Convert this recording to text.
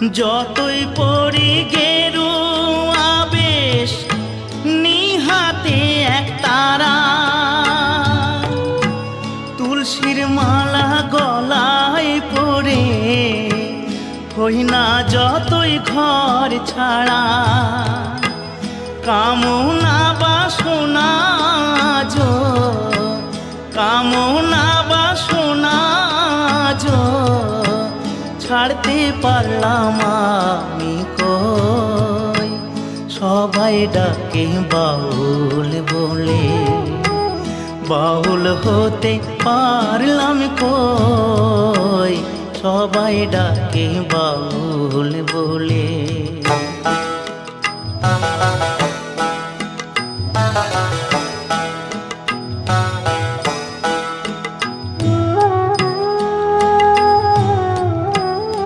যতই পড়ি গেরু আবেশ, নিহাতে এক তারা। তুলসীর মালা গলায় পড়ে, হই না যতই ঘর ছাড়া। কামনা বাসনা ছাড়তে পারলাম আমি কই? সবাই ডাকে বাউল বলে। বাউল হতে পারলাম কই? সবাই ডাকে বাউল বলে।